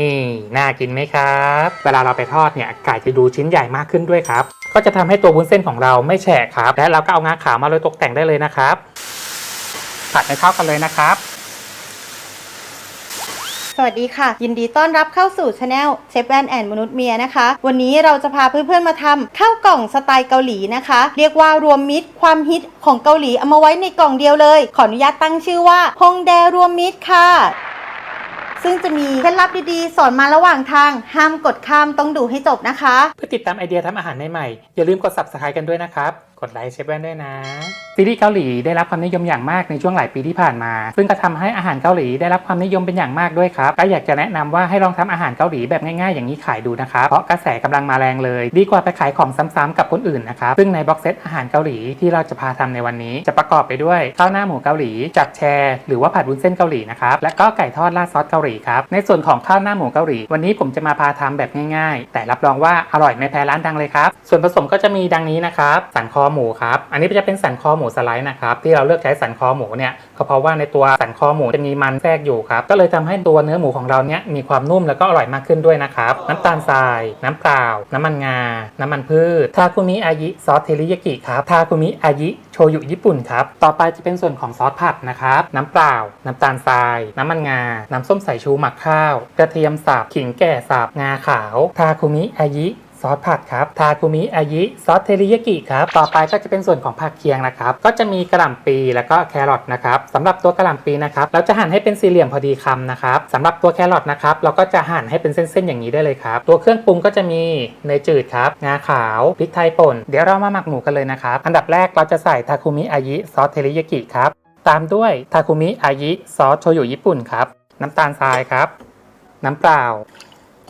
นี่น่ากินไหมครับ เวลาเราไปทอดเนี่ยไก่จะดูชิ้นใหญ่มากขึ้นด้วยครับ ก็จะทำให้ตัววุ้นเส้นของเราไม่แฉะครับ และเราก็เอางาขาวมาโรยตกแต่งได้เลยนะครับ ผัดให้เข้ากันเลยนะครับ สวัสดีค่ะ ยินดีต้อนรับเข้าสู่ช anel เชฟแอนแอนมนุษย์เมียนะคะ วันนี้เราจะพาเพื่อนๆมาทำข้าวกล่องสไตล์เกาหลีนะคะ เรียกว่ารวมมิตรความฮิตของเกาหลีเอามาไว้ในกล่องเดียวเลย ขออนุญาตตั้งชื่อว่าฮงแดรวมมิตรค่ะ ซึ่งจะมีเคล็ดลับดีๆ สอนมาระหว่างทาง ห้ามกดข้ามต้องดูให้จบนะคะ เพื่อติดตามไอเดียทำอาหารใหม่ๆอย่าลืมกด subscribe กันด้วยนะครับ กดไลค์เชฟแว่นด้วยนะ ซีรีส์เกาหลีได้รับความนิยมอย่างมากในช่วงหลายปีที่ผ่านมา ซึ่งก็ทำให้อาหารเกาหลีได้รับความนิยมเป็นอย่างมากด้วยครับ ก็อยากจะแนะนำว่าให้ลองทำอาหารเกาหลีแบบง่ายๆอย่างนี้ขายดูนะครับ เพราะกระแสกำลังมาแรงเลย ดีกว่าไปขายของซ้ำๆกับคนอื่นนะครับ ซึ่งในบ็อกเซตอาหารเกาหลีที่เราจะพาทำในวันนี้ จะประกอบไปด้วยข้าวหน้าหมูเกาหลี จับแชร์ หรือว่าผัดวุ้นเส้นเกาหลีนะครับ และก็ไก่ทอดราดซอสเกาหลีครับ ในส่วนของข้าวหน้าหมูเกาหลี วันนี้ผมจะมาพาทำแบบง่าย ๆ แต่รับรองว่าอร่อยไม่แพ้ร้านดังเลยครับ ส่วนผสมก็จะมีดังนี้นะครับสันคอหมูครับ อันนี้จะเป็นสันคอหมูสไลด์นะครับที่เราเลือกใช้สันคอหมูเนี่ยก็เพราะว่าในตัวสันคอหมูจะมีมันแทรกอยู่ครับก็เลยทำให้ตัวเนื้อหมูของเราเนี่ยมีความนุ่มแล้วก็อร่อยมากขึ้นด้วยนะครับน้ำตาลทราย น้ำเปล่า น้ำมันงา น้ำมันพืชทาคุมิอายิซอสเทริยากิครับทาคุมิอายิโชยุญี่ปุ่นครับต่อไปจะเป็นส่วนของซอสผัดนะครับน้ำเปล่า น้ำตาลทราย น้ำมันงา น้ำส้มสายชูหมักข้าว กระเทียมสับขิงแก่สับงาขาว ทาคุมิอายิ ซอสผัดครับ ทาคุมิอายิ ซอสเทริยากิครับ ต่อไปก็จะเป็นส่วนของผักเคียงนะครับ ก็จะมีกระหล่ำปีแล้วก็แครอทนะครับสำหรับตัวกระหล่ำปีนะครับ เราจะหั่นให้เป็นสี่เหลี่ยมพอดีคำนะครับสำหรับตัวแครอทนะครับ เราก็จะหั่นให้เป็นเส้นๆอย่างนี้ได้เลยครับ ตัวเครื่องปรุงก็จะมีเนยจืดครับ งาขาว พริกไทยป่น เดี๋ยวเรามาหมักหมูกันเลยนะครับ อันดับแรกเราจะใส่ทาคุมิอายิ ซอสเทริยากิครับ ตามด้วยทาคุมิอายิ ซอสโชยุญี่ปุ่นครับ น้ำตาลทรายครับ น้ำเปล่า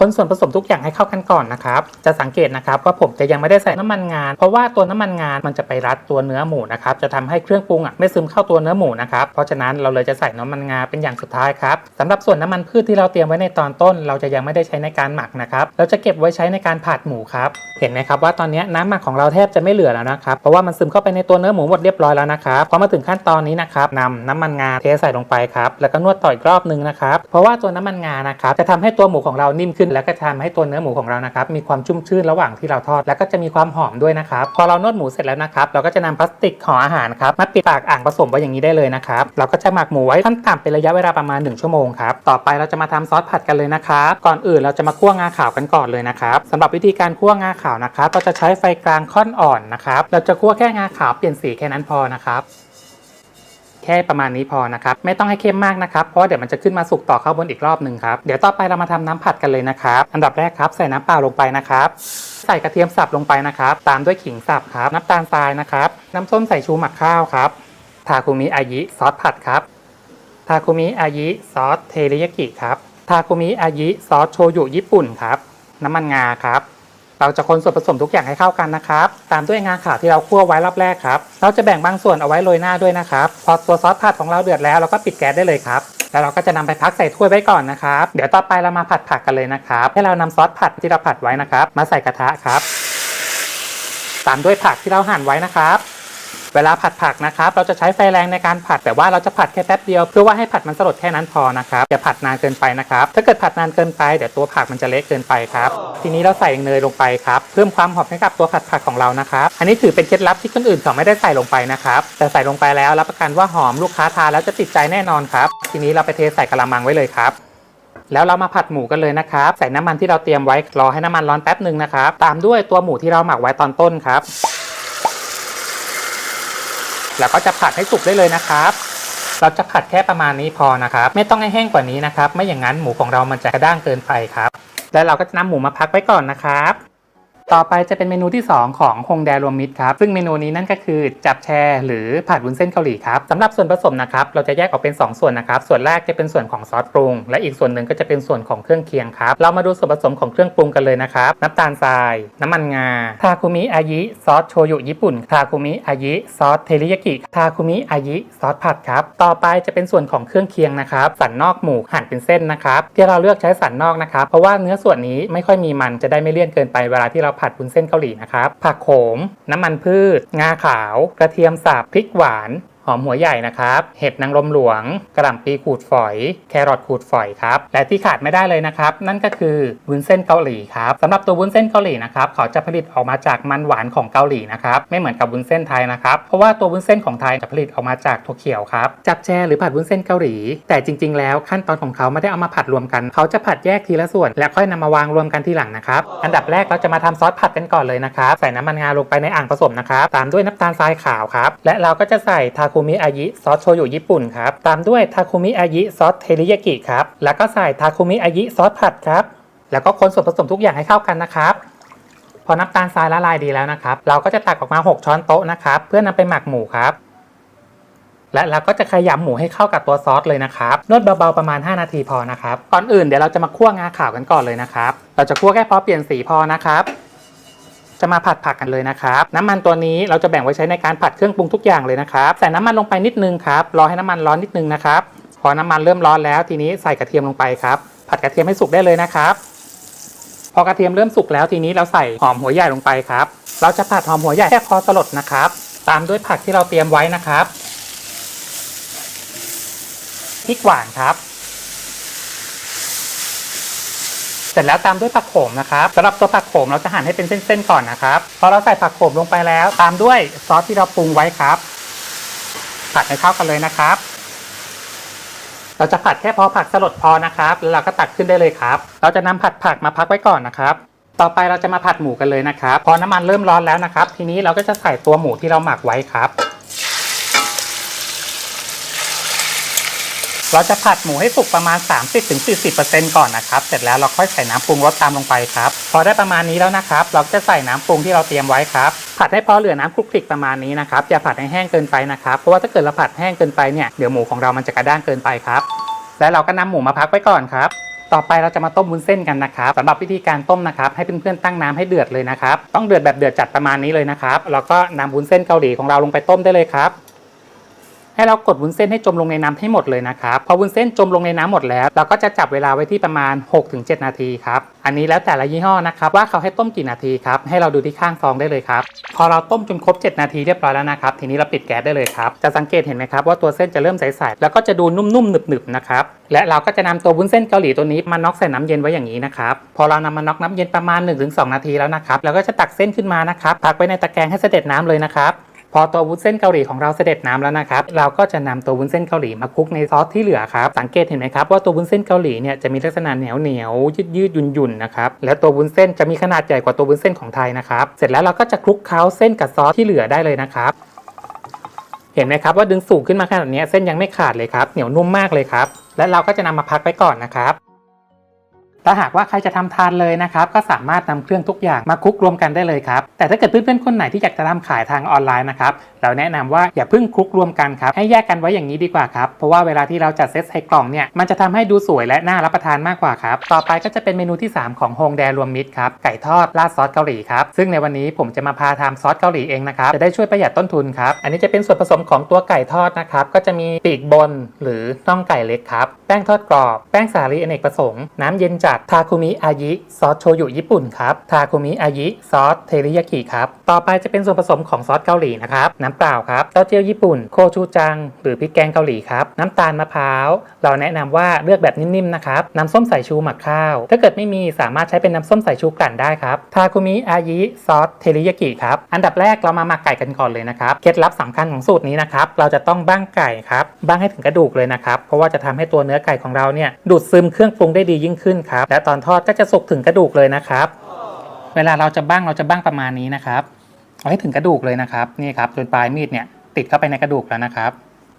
คนส่วนผสมทุกอย่างให้เข้ากันก่อนนะครับ จะสังเกตนะครับว่าผมจะยังไม่ได้ใส่น้ำมันงาน เพราะว่าตัวน้ำมันงานมันจะไปรัดตัวเนื้อหมูนะครับ จะทำให้เครื่องปรุงอะไม่ซึมเข้าตัวเนื้อหมูนะครับ เพราะฉะนั้นเราเลยจะใส่น้ำมันงาเป็นอย่างสุดท้ายครับสำหรับส่วนน้ำมันพืชที่เราเตรียมไว้ในตอนต้น เราจะยังไม่ได้ใช้ในการหมักนะครับ เราจะเก็บไว้ใช้ในการผัดหมูครับ เห็นไหมครับว่าตอนนี้น้ำหมักของเราแทบจะไม่เหลือแล้วนะครับ เพราะว่ามันซึมเข้าไปในตัวเนื้อหมูหมดเรียบร้อยแล้วนะครับพอมาถึงขั้นตอนนี้นะครับนำน้ำมันงาเทใส่ลงไปครับ แล้วก็นวดต่ออีกรอบนึงนะครับ เพราะว่าตัวน้ำมันงานะครับจะทำให้ตัวหมูของเรานิ่มขึ้นแล้วก็ทำให้ตัวเนื้อหมูของเรานะครับมีความชุ่มชื่นระหว่างที่เราทอด แล้วก็จะมีความหอมด้วยนะครับพอเรานวดหมูเสร็จแล้วนะครับเราก็จะนำพลาสติกห่ออาหารครับมาปิดปากอ่างผสมไว้อย่างนี้ได้เลยนะครับเราก็จะหมักหมูไว้ขั้นต่ำเป็นระยะเวลาประมาณ 1 ชั่วโมงครับต่อไปเราจะมาทำซอสผัดกันเลยนะครับก่อนอื่นเราจะมาคั่วงาขาวกันก่อนเลยนะครับสำหรับวิธีการคั่วงาขาวนะครับเราจะใช้ไฟกลางค่อนอ่อนนะครับเราจะคั่วแค่งาขาวเปลี่ยนสีแค่นั้นพอนะครับ แค่ประมาณนี้พอนะครับ ไม่ต้องให้เข้มมากนะครับ เพราะว่าเดี๋ยวมันจะขึ้นมาสุกต่อข้าบนอีกรอบหนึ่งครับ เดี๋ยวต่อไปเรามาทำน้ำผัดกันเลยนะครับ อันดับแรกครับใส่น้ำเปล่าลงไปนะครับ ใส่กระเทียมสับลงไปนะครับ ตามด้วยขิงสับครับ น้ำตาลทรายนะครับ น้ำส้มใสายชูหมักข้าวครับ ทาคุมิอายิซอสผัดครับ ทาคุมิอายิซอสเทริยากิครับ ทาคุมิอายิซอสโชยุญี่ปุ่นครับ น้ำมันงาครับ เราจะคนส่วนผสมทุกอย่างให้เข้ากันนะครับ ตามด้วยงาขาวที่เราคั่วไว้รอบแรกครับ เราจะแบ่งบางส่วนเอาไว้โรยหน้าด้วยนะครับ พอตัวซอสผัดของเราเดือดแล้วเราก็ปิดแก๊สได้เลยครับแล้วเราก็จะนำไปพักใส่ถ้วยไว้ก่อนนะครับ เดี๋ยวต่อไปเรามาผัดผักกันเลยนะครับ ให้เรานำซอสผัดที่เราผัดไว้นะครับ มาใส่กระทะครับ ตามด้วยผักที่เราหั่นไว้นะครับ เวลาผัดผักนะครับ เราจะใช้ไฟแรงในการผัด แต่ว่าเราจะผัดแค่แป๊บเดียวเพื่อว่าให้ผัดมันสลดแค่นั้นพอนะครับอย่าผัดนานเกินไปนะครับ ถ้าเกิดผัดนานเกินไปเดี๋ยวตัวผักมันจะเละเกินไปครับ ทีนี้เราใส่เนยลงไปครับ เพิ่มความหอมให้กับตัวผัดผักของเรานะครับ อันนี้ถือเป็นเคล็ดลับที่คนอื่นเขาไม่ได้ใส่ลงไปนะครับ แต่ใส่ลงไปแล้วรับประกันว่าหอมลูกค้าทานแล้วจะติดใจแน่นอนครับ ทีนี้เราไปเทใส่กระมังไว้เลยครับแล้วเรามาผัดหมูกันเลยนะครับ ใส่น้ำมันที่เราเตรียมไว้รอให้น้ำมันร้อนแป๊บหนึ่งนะครับ ตามด้วยตัวหมูที่เราหมักไว้ตอนต้นครับ แล้วก็จะผัดให้สุกได้เลยนะครับ เราจะผัดแค่ประมาณนี้พอนะครับ ไม่ต้องให้แห้งกว่านี้นะครับ ไม่อย่างนั้นหมูของเรามันจะกระด้างเกินไปครับ แล้วเราก็จะนำหมูมาพักไว้ก่อนนะครับ ต่อไปจะเป็นเมนูที่ 2 ของฮงแดรวมมิตรครับ ซึ่งเมนูนี้นั่นก็คือจับแชร์หรือผัดวุ้นเส้นเกาหลีครับสำหรับส่วนผสมนะครับ เราจะแยกออกเป็น 2 ส่วนนะครับ ส่วนแรกจะเป็นส่วนของซอสปรุง และอีกส่วนหนึ่งก็จะเป็นส่วนของเครื่องเคียงครับ เรามาดูส่วนผสมของเครื่องปรุงกันเลยนะครับ น้ำตาลทราย น้ำมันงา ทาคุมิอายิ ซอสโชยุญี่ปุ่น ทาคุมิอายิ ซอสเทริยากิ ทาคุมิอายิ ซอสผัดครับ ต่อไปจะเป็นส่วนของเครื่องเคียงนะครับ สันนอกหมูหั่นเป็นเส้นนะครับ ที่เราเลือกใช้สันนอกนะครับ เพราะว่าเนื้อส่วนนี้ไม่ค่อยมีมันจะได้ไม่เลี่ยนเกินไปเวลาที่เราผัดบุนเส้นเกาหลีนะครับ ผักโขม น้ำมันพืช งาขาว กระเทียมสับ พริกหวาน หอมหัวใหญ่นะครับ เห็ดนางรมหลวง กระหล่ำปีขูดฝอย แครอทขูดฝอยครับ และที่ขาดไม่ได้เลยนะครับ นั่นก็คือวุ้นเส้นเกาหลีครับสำหรับตัววุ้นเส้นเกาหลีนะครับ เขาจะผลิตออกมาจากมันหวานของเกาหลีนะครับ ไม่เหมือนกับวุ้นเส้นไทยนะครับ เพราะว่าตัววุ้นเส้นของไทยจะผลิตออกมาจากถั่วเขียวครับ จับแจหรือผัดวุ้นเส้นเกาหลี แต่จริง ๆ แล้วขั้นตอนของเขาไม่ได้เอามาผัดรวมกัน เขาจะผัดแยกทีละส่วน และค่อยนำมาวางรวมกันทีหลังนะครับ อันดับแรกเราจะมาทำซอสผัดกันก่อนเลยนะครับ ใส่น้ำมันงาลงไปในอ่างผสมนะครับ ตามด้วยน้ำตาลทรายขาวครับ และเราก็จะใส่ทาคุมิอายิซอสโชยุญี่ปุ่นครับ ตามด้วยทาคุมิอายิซอสเทริยากิครับ แล้วก็ใส่ทาคุมิอายิซอสผัดครับ แล้วก็คนส่วนผสมทุกอย่างให้เข้ากันนะครับ พอน้ำตาลทรายละลายดีแล้วนะครับ เราก็จะตักออกมา 6 ช้อนโต๊ะนะครับ เพื่อนำไปหมักหมูครับ และเราก็จะขยำหมูให้เข้ากับตัวซอสเลยนะครับ นวดเบาๆประมาณ 5 นาทีพอนะครับ ก่อนอื่นเดี๋ยวเราจะมาคั่วงาขาวกันก่อนเลยนะครับ เราจะคั่วแค่พอเปลี่ยนสีพอนะครับ จะมาผัดผักกันเลยนะครับน้ำมันตัวนี้เราจะแบ่งไว้ใช้ในการผัดเครื่องปรุงทุกอย่างเลยนะครับใส่น้ำมันลงไปนิดนึงครับรอให้น้ำมันร้อนนิดนึงนะครับพอน้ำมันเริ่มร้อนแล้วทีนี้ใส่กระเทียมลงไปครับ ผัดกระเทียมให้สุกได้เลยนะครับพอกระเทียมเริ่มสุกแล้วทีนี้เราใส่หอมหัวใหญ่ลงไปครับ เราจะผัดหอมหัวใหญ่แค่พอสลดนะครับ ตามด้วยผักที่เราเตรียมไว้นะครับพริกหวานครับ เสร็จแล้วตามด้วยผักโขมนะครับสำหรับตัวผักโขมเราจะหั่นให้เป็นเส้นๆก่อนนะครับพอเราใส่ผักโขมลงไปแล้ว ตามด้วยซอสที่เราปรุงไว้ครับ ผัดให้เข้ากันเลยนะครับ เราจะผัดแค่พอผักสลดพอนะครับ แล้วเราก็ตักขึ้นได้เลยครับ เราจะนำผัดผักมาพักไว้ก่อนนะครับต่อไปเราจะมาผัดหมูกันเลยนะครับ พอน้ำมันเริ่มร้อนแล้วนะครับ ทีนี้เราก็จะใส่ตัวหมูที่เราหมักไว้ครับ เราจะผัดหมูให้สุกประมาณ 30-40%ก่อนนะครับ เสร็จแล้วเราค่อยใส่น้ำปรุงรสตามลงไปครับ พอได้ประมาณนี้แล้วนะครับ เราจะใส่น้ำปรุงที่เราเตรียมไว้ครับ ผัดให้พอเหลือน้ำคลุกคลิกประมาณนี้นะครับ อย่าผัดให้แห้งเกินไปนะครับ เพราะว่าถ้าเกิดเราผัดแห้งเกินไปเนี่ย เดี๋ยวหมูของเรามันจะกระด้างเกินไปครับ และเราก็นำหมูมาพักไว้ก่อนครับต่อไปเราจะมาต้มวุ้นเส้นกันนะครับสำหรับวิธีการต้มนะครับ ให้เพื่อนๆตั้งน้ำให้เดือดเลยนะครับ ต้องเดือดแบบเดือดจัดประมาณนี้เลยนะครับแล้วก็นำวุ้นเส้นเกาหลีของเราลงไปต้มได้เลยครับ ให้เรากดวุ้นเส้นให้จมลงในน้ำให้หมดเลยนะครับ พอวุ้นเส้นจมลงในน้ำหมดแล้ว เราก็จะจับเวลาไว้ที่ประมาณ 6-7 นาทีครับ อันนี้แล้วแต่ละยี่ห้อนะครับว่าเขาให้ต้มกี่นาทีครับ ให้เราดูที่ข้างซองได้เลยครับ พอเราต้มจนครบ 7 นาทีเรียบร้อยแล้วนะครับ ทีนี้เราปิดแก๊สได้เลยครับ จะสังเกตเห็นไหมครับว่าตัวเส้นจะเริ่มใสๆ แล้วก็จะดูนุ่มๆหนึบๆนะครับ และเราก็จะนำตัววุ้นเส้นเกาหลีตัวนี้มาน็อกใส่น้ำเย็นไว้อย่างนี้นะครับ พอเรานำมาน็อกน้ำเย็นประมาณ 1-2 นาทีแล้วนะครับ เราก็จะตักเส้นขึ้นมานะครับพักไว้ในตะแกรงให้เสด็จน้ำเลยนะครับ พอตัววุ้นเส้นเกาหลีของเราเสด็จน้ำแล้วนะครับ เราก็จะนำตัววุ้นเส้นเกาหลีมาคลุกในซอสที่เหลือครับ สังเกตเห็นไหมครับว่าตัววุ้นเส้นเกาหลีเนี่ยจะมีลักษณะเหนียวเหนียวยืดยืดหยุ่นหยุ่นนะครับ และตัววุ้นเส้นจะมีขนาดใหญ่กว่าตัววุ้นเส้นของไทยนะครับ เสร็จแล้วเราก็จะคลุกเคล้าเส้นกับซอสที่เหลือได้เลยนะครับเห็นไหมครับว่าดึงสูงขึ้นมาขนาดนี้เส้นยังไม่ขาดเลยครับเหนียวนุ่มมากเลยครับและเราก็จะนำมาพักไว้ก่อนนะครับ ถ้าหากว่าใครจะทำทานเลยนะครับ ก็สามารถนำเครื่องทุกอย่างมาคลุกรวมกันได้เลยครับ แต่ถ้าเกิดเพื่อนๆคนไหนที่อยากจะทำขายทางออนไลน์นะครับ เราแนะนำว่าอย่าเพิ่งคลุกรวมกันครับ ให้แยกกันไว้อย่างนี้ดีกว่าครับ เพราะว่าเวลาที่เราจัดเซตใส่กล่องเนี่ย มันจะทำให้ดูสวยและน่ารับประทานมากกว่าครับ ต่อไปก็จะเป็นเมนูที่ 3 ของโฮงแดรวมมิตรครับ ไก่ทอดราดซอสเกาหลีครับ ซึ่งในวันนี้ผมจะมาพาทำซอสเกาหลีเองนะครับ จะได้ช่วยประหยัดต้นทุนครับ อันนี้จะเป็นส่วนผสมของตัวไก่ทอดนะครับ ก็จะมีปีกบนหรือน่องไก่เล็กครับ แป้งทอดกรอบ แป้งสาลีอเนกประสงค์ น้ำเย็นจัดทาคุมิอายิซอสโชยุญี่ปุ่นครับ ทาคุมิอายิซอสเทริยากิครับ ต่อไปจะเป็นส่วนผสมของซอสเกาหลีนะครับ น้ำเปล่าครับ เต้าเจี้ยวญี่ปุ่น โคชูจัง หรือพริกแกงเกาหลีครับ น้ำตาลมะพร้าว เราแนะนำว่าเลือกแบบนิ่มๆนะครับ น้ำส้มสายชูหมักข้าว ถ้าเกิดไม่มีสามารถใช้เป็นน้ำส้มสายชูกลั่นได้ครับ ทาคุมิอายิซอสเทริยากิครับ อันดับแรกเรามาหมักไก่กันก่อนเลยนะครับ เคล็ดลับสำคัญของสูตรนี้นะครับ เราจะต้องบ้างไก่ครับ บ้างให้ถึงกระดูกเลยนะครับ เพราะว่าจะทำให้ตัวเนื้อไก่ของเราเนี่ยดูดซึมเครื่องปรุงได้ดียิ่งขึ้นครับและตอนทอดก็จะสุกถึงกระดูกเลยนะครับ เวลาเราจะบ้างเราจะบ้างประมาณนี้นะครับเอาให้ถึงกระดูกเลยนะครับนี่ครับจนปลายมีดเนี่ยติดเข้าไปในกระดูกแล้วนะครับ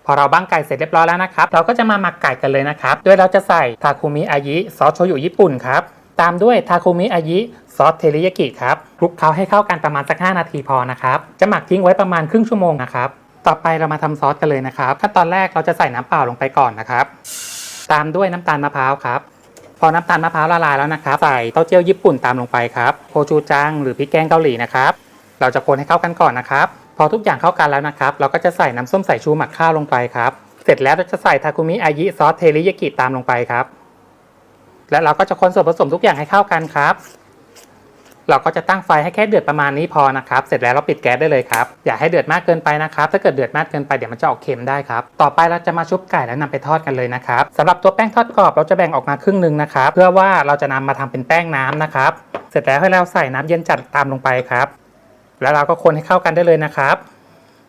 พอเราบ้างไก่เสร็จเรียบร้อยแล้วนะครับ เราก็จะมาหมักไก่กันเลยนะครับโดยเราจะใส่ทาคุมิอายิซอสโชยุญี่ปุ่นครับตามด้วยทาคุมิอายิซอสเทริยากิครับคลุกเคล้าให้เข้ากันประมาณสัก 5 นาทีพอนะครับ จะหมักทิ้งไว้ประมาณครึ่งชั่วโมงนะครับ ต่อไปเรามาทำซอสกันเลยนะครับขั้นตอนแรกเราจะใส่น้ำเปล่าลงไปก่อนนะครับ ตามด้วยน้ำตาลมะพร้าวครับ อน้ำตาลมะพร้าวละลายแล้วนะครับ ใส่เต้าเจี้ยวญี่ปุ่นตามลงไปครับโคชูจังหรือพริกแกงเกาหลีนะครับ เราจะคนให้เข้ากันก่อนนะครับ พอทุกอย่างเข้ากันแล้วนะครับ เราก็จะใส่น้ำส้มสายชูหมักข้าวลงไปครับ เสร็จแล้วเราจะใส่ทาคุมิอายิซอสเทริยากิตามลงไปครับ และเราก็จะคนส่วนผสมทุกอย่างให้เข้ากันครับ เราก็จะตั้งไฟให้แค่เดือดประมาณนี้พอนะครับ เสร็จแล้วเราปิดแก๊สได้เลยครับ อย่าให้เดือดมากเกินไปนะครับ ถ้าเกิดเดือดมากเกินไปเดี๋ยวมันจะออกเค็มได้ครับ ต่อไปเราจะมาชุบไก่แล้วนำไปทอดกันเลยนะครับสำหรับตัวแป้งทอดกรอบเราจะแบ่งออกมาครึ่งหนึ่งนะครับ เพื่อว่าเราจะนำมาทำเป็นแป้งน้ำนะครับ เสร็จแล้วให้เราใส่น้ำเย็นจัดตามลงไปครับ แล้วเราก็คนให้เข้ากันได้เลยนะครับ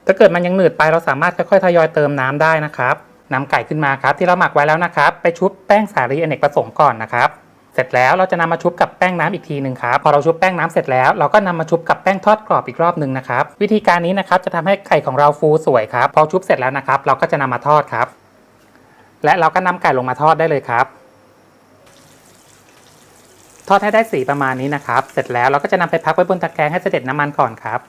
ถ้าเกิดมันยังหนืดไปเราสามารถค่อยๆทยอยเติมน้ำได้นะครับนำไก่ขึ้นมาครับที่เราหมักไว้แล้วนะครับ ไปชุบแป้งสาลีอเนกประสงค์ก่อนนะครับ เสร็จแล้วเราจะนำมาชุบกับแป้งน้ำอีกทีหนึ่งครับพอเราชุบแป้งน้ำเสร็จแล้วเราก็นำมาชุบกับแป้งทอดกรอบอีกรอบหนึ่งนะครับวิธีการนี้นะครับจะทำให้ไก่ของเราฟูสวยครับพอชุบเสร็จแล้วนะครับ เราก็จะนำมาทอดครับ และเราก็นำไก่ลงมาทอดได้เลยครับ ทอดให้ได้สีประมาณนี้นะครับ เสร็จแล้วเราก็จะนำไปพักไว้บนตะแกรงให้เสด็จน้ำมันก่อนครับ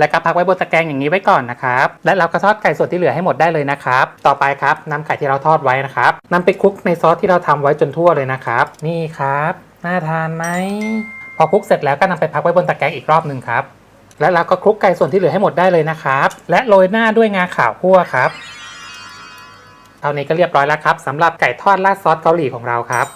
แล้วก็พักไว้บนตะแกรงอย่างนี้ไว้ก่อนนะครับ และเราก็ทอดไก่ส่วนที่เหลือให้หมดได้เลยนะครับ ต่อไปครับนำไก่ที่เราทอดไว้นะครับนำไปคลุกในซอสที่เราทำไว้จนทั่วเลยนะครับ นี่ครับ น่าทานไหมพอคลุกเสร็จแล้วก็นำไปพักไว้บนตะแกรงอีกรอบหนึ่งครับ แล้วเราก็คลุกไก่ส่วนที่เหลือให้หมดได้เลยนะครับ และโรยหน้าด้วยงาขาวคั่วครับเท่านี้ก็เรียบร้อยแล้วครับสำหรับไก่ทอดราดซอสเกาหลีของเราครับ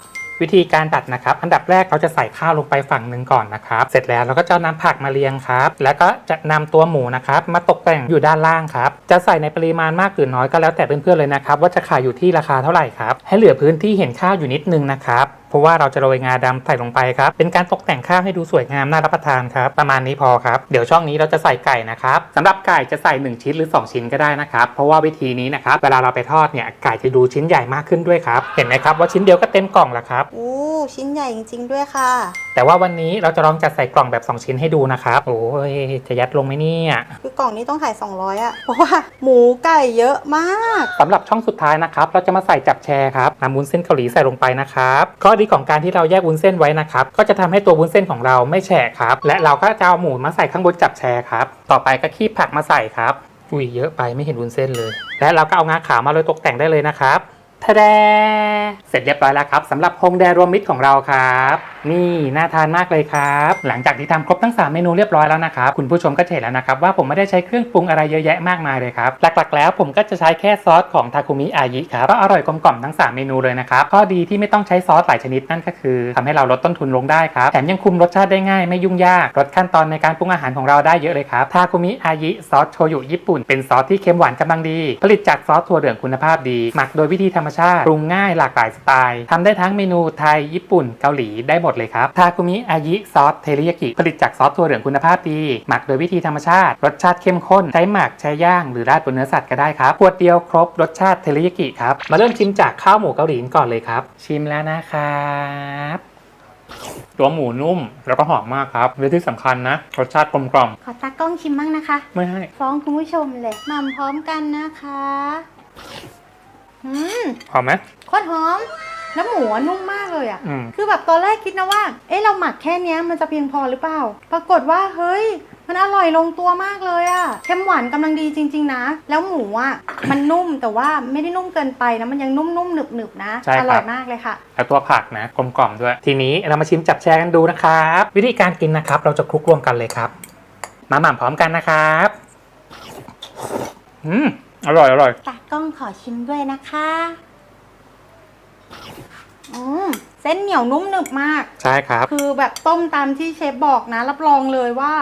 วิธีการตัดนะครับ อันดับแรกเราจะใส่ข้าวลงไปฝั่งหนึ่งก่อนนะครับ เสร็จแล้วเราก็จะนำผักมาเรียงครับ แล้วก็จะนำตัวหมูนะครับ มาตกแต่งอยู่ด้านล่างครับ จะใส่ในปริมาณมากหรือน้อยก็แล้วแต่เพื่อนๆเลยนะครับ ว่าจะขายอยู่ที่ราคาเท่าไหร่ครับ ให้เหลือพื้นที่เห็นข้าวอยู่นิดนึงนะครับ ราะว่าเราจะโรยงาดำใส่ลงไปครับ เป็นการตกแต่งข้าวให้ดูสวยงามน่ารับประทานครับ ประมาณนี้พอครับ เดี๋ยวช่องนี้เราจะใส่ไก่นะครับสำหรับไก่จะใส่ 1 ชิ้นหรือ 2 ชิ้นก็ได้นะครับ เพราะว่าวิธีนี้นะครับ เวลาเราไปทอดเนี่ยไก่จะดูชิ้นใหญ่มากขึ้นด้วยครับ เห็นไหมครับว่าชิ้นเดียวก็เต็มกล่องแล้วครับอู้ชิ้นใหญ่จริงๆด้วยค่ะ แต่ว่าวันนี้เราจะลองจัดใส่กล่องแบบ 2 ชิ้นให้ดูนะครับ โอ้ยจะยัดลงไหมเนี่ยคือกล่องนี้ต้องขาย200อะเพราะว่าหมูไก่เยอะมากสำหรับช่องสุดท้ายนะครับเราจะมาใส่จับแชร์ครับนำวุ้นเส้นเกาหลีใส่ลงไปนะครับข้อดีของการที่เราแยกวุ้นเส้นไว้นะครับก็จะทำให้ตัววุ้นเส้นของเราไม่แฉะครับและเราก็จะเอาหมูมาใส่ข้างบนจับแชร์ครับต่อไปก็คีบผักมาใส่ครับอุ้ยเยอะไปไม่เห็นวุ้นเส้นเลย และเราก็เอางาขาวมาโรยตกแต่งได้เลยนะครับ ทะแดเสร็จเรียบร้อยแล้วครับสำหรับฮงแดรวมมิตรของเราครับ นี่น่าทานมากเลยครับ หลังจากที่ทำครบทั้ง 3 เมนูเรียบร้อยแล้วนะครับ คุณผู้ชมก็เห็นแล้วนะครับว่าผมไม่ได้ใช้เครื่องปรุงอะไรเยอะแยะมากมายเลยครับ หลักๆ แล้วผมก็จะใช้แค่ซอสของทาคุมิอายิครับก็อร่อยกลมกล่อมทั้ง 3 เมนูเลยนะครับข้อดีที่ไม่ต้องใช้ซอสหลายชนิดนั่นก็คือทำให้เราลดต้นทุนลงได้ครับแถมยังคุมรสชาติได้ง่ายไม่ยุ่งยากลดขั้นตอนในการปรุงอาหารของเราได้เยอะเลยครับทาคุมิอายิซอสโชยุญี่ปุ่นเป็นซอสที่เค็มหวานกำลังดี ผลิตจากซอสถั่วเหลืองคุณภาพดีหมักโดยวิธีธรรมชาติปรุงง่ายหลากหลายสไตล์ทำได้ทั้งเมนูไทย ญี่ปุ่นเกาหลีได้หมดเลยครับทาคุมิอายิซอสเทริยากิผลิตจากซอสถั่วเหลืองคุณภาพดี หมักโดยวิธีธรรมชาติ รสชาติเข้มข้น ใช้หมักใช้ย่างหรือราดบนเนื้อสัตว์ก็ได้ครับขวดเดียวครบรสชาติเทริยากิครับมาเริ่มชิมจากข้าวหมูเกาหลีก่อนเลยครับ ชิมแล้วนะครับตัวหมูนุ่มแล้วก็หอมมากครับและที่สำคัญนะรสชาติกลมกล่อมขอตากล้องชิมบ้างนะคะ ไม่ให้ ฟ้องคุณผู้ชมเลยหม่ำพร้อมกันนะคะ อืมหอมไหม โคตรหอม แล้วหมูอะนุ่มมากเลยอะอืม คือแบบตอนแรกคิดนะว่า เอ๊ะเราหมักแค่เนี้ยมันจะเพียงพอหรือเปล่า ปรากฏว่าเฮ้ย มันอร่อยลงตัวมากเลยอะเค็มหวานกำลังดีจริง ๆ นะ แล้วหมูอะมันนุ่มแต่ว่าไม่ได้นุ่มเกินไปนะมันยังนุ่มๆหนึบๆนะ ใช่ครับอร่อยมากเลยค่ะ แล้วตัวผักนะกลมกล่อมด้วย ทีนี้เรามาชิมจับแชร์กันดูนะครับ วิธีการกินนะครับ เราจะคลุกรวมกันเลยครับ มาหม่ำพร้อมกันนะครับ อืม อร่อยอร่อย ตากล้องขอชิมด้วยนะคะ อืมเส้นเหนียวนุ่มหนึบมาก ใช่ครับ คือแบบต้มตามที่เชฟบอกนะ รับรองเลยว่า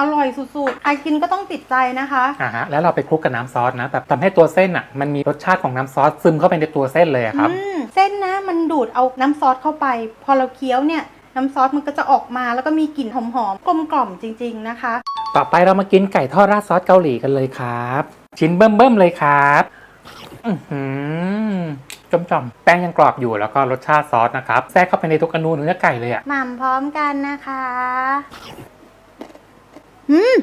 อร่อยสุดๆใครกินก็ต้องติดใจนะคะ อ่าฮะ แล้วเราไปคลุกกับน้ำซอสนะแบบทำให้ตัวเส้นอะ มันมีรสชาติของน้ำซอสซึมเข้าไปในตัวเส้นเลยอะครับ อืม เส้นนะมันดูดเอาน้ำซอสเข้าไป พอเราเคี้ยวเนี่ย น้ำซอสมันก็จะออกมาแล้วก็มีกลิ่นหอมๆกลมกล่อมจริง ๆ นะคะ ต่อไปเรามากินไก่ทอดราดซอสเกาหลีกันเลยครับ ชิ้นเบิ่มๆเลยครับอือหือจมจอมๆแป้งยังกรอบอยู่แล้วก็รสชาติซอสนะครับแทรกเข้าไปในทุกอนูเนื้อไก่เลยอะหม่ำพร้อมกันนะคะอืม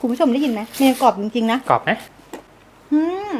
คุณผู้ชมได้ยินไหมมันยังกรอบจริงๆนะ กรอบไหมอืม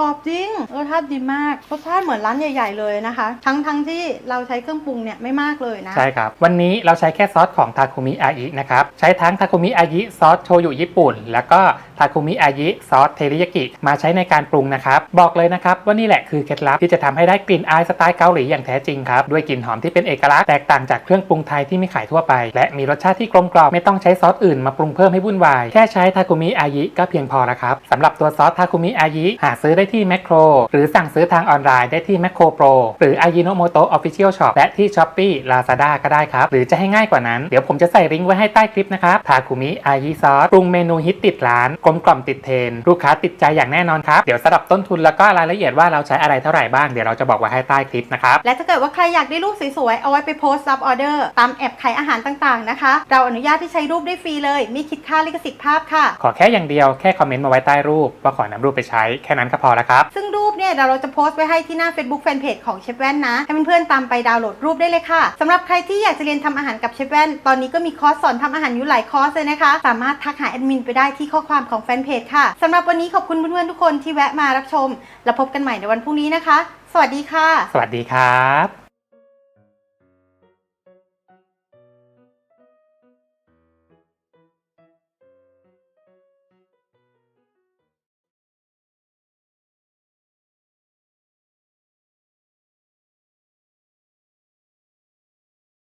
กรอบจริงรสชาติดีมากรสชาติเหมือนร้านใหญ่ ๆ เลยนะคะ ทั้งทั้งที่เราใช้เครื่องปรุงเนี่ยไม่มากเลยนะ ใช่ครับ วันนี้เราใช้แค่ซอสของทาคุมิอาอินะครับ ใช้ทั้งทาคุมิอายิซอสโชยุญี่ปุ่น แล้วก็ทาคุมิอายิซอสเทริยากิมาใช้ในการปรุงนะครับ บอกเลยนะครับว่านี่แหละคือเคล็ดลับที่จะทำให้ได้กลิ่นอายสไตล์เกาหลีอย่างแท้จริงครับด้วยกลิ่นหอมที่เป็นเอกลักษณ์แตกต่างจากเครื่องปรุงไทยที่มีขายทั่วไป และมีรสชาติที่กลมกล่อมไม่ต้องใช้ซอสอื่นมาปรุงเพิ่มให้วุ่นวายแค่ใช้ทาคุมิอายิก็เพียงพอแล้วครับสำหรับตัวซอสทาคุมิอายิหาซื้อได้ได้ที่แมคโครหรือสั่งซื้อทางออนไลน์ได้ที่แมคโครโปรหรือ Ajinomoto Official Shop และที่ Shopee Lazada ก็ได้ครับ หรือจะให้ง่ายกว่านั้น เดี๋ยวผมจะใส่ลิงก์ไว้ให้ใต้คลิปนะครับทาคุมิอายิซอสปรุงเมนูฮิตติดร้านกลมกล่อมติดเทรนด์ลูกค้าติดใจอย่างแน่นอนครับเดี๋ยวสำหรับต้นทุนแล้วก็รายละเอียดว่าเราใช้อะไรเท่าไหร่บ้างเดี๋ยวเราจะบอกไว้ให้ใต้คลิปนะครับและถ้าเกิดว่าใครอยากได้รูปสวยๆเอาไว้ไปโพสต์รับออเดอร์ตามแอปขายอาหารต่างๆนะคะ เราอนุญาตที่ใช้รูปได้ฟรีเลย ไม่คิดค่าลิขสิทธิ์ภาพค่ะ ขอแค่อย่างเดียวแค่คอมเมนต์มาไว้ใต้รูปว่าขอนำรูปไปใช้แค่นั้นก็พอแล้วครับ ซึ่งรูปเนี่ยเดี๋ยวเราจะโพสต์ไว้ให้ที่หน้า Facebook Fanpage ของเชฟแว่นนะ ให้เพื่อนๆตามไปดาวน์โหลดรูปได้เลยค่ะสำหรับใครที่อยากจะเรียนทำอาหารกับเชฟแว่น ตอนนี้ก็มีคอร์สสอนทำอาหารอยู่หลายคอร์สเลยนะคะ สามารถทักหาแอดมินไปได้ที่ข้อความของแฟนเพจค่ะสำหรับวันนี้ขอบคุณเพื่อนๆทุกคนที่แวะมารับชม แล้วพบกันใหม่ในวันพรุ่งนี้นะคะ สวัสดีค่ะ สวัสดีครับ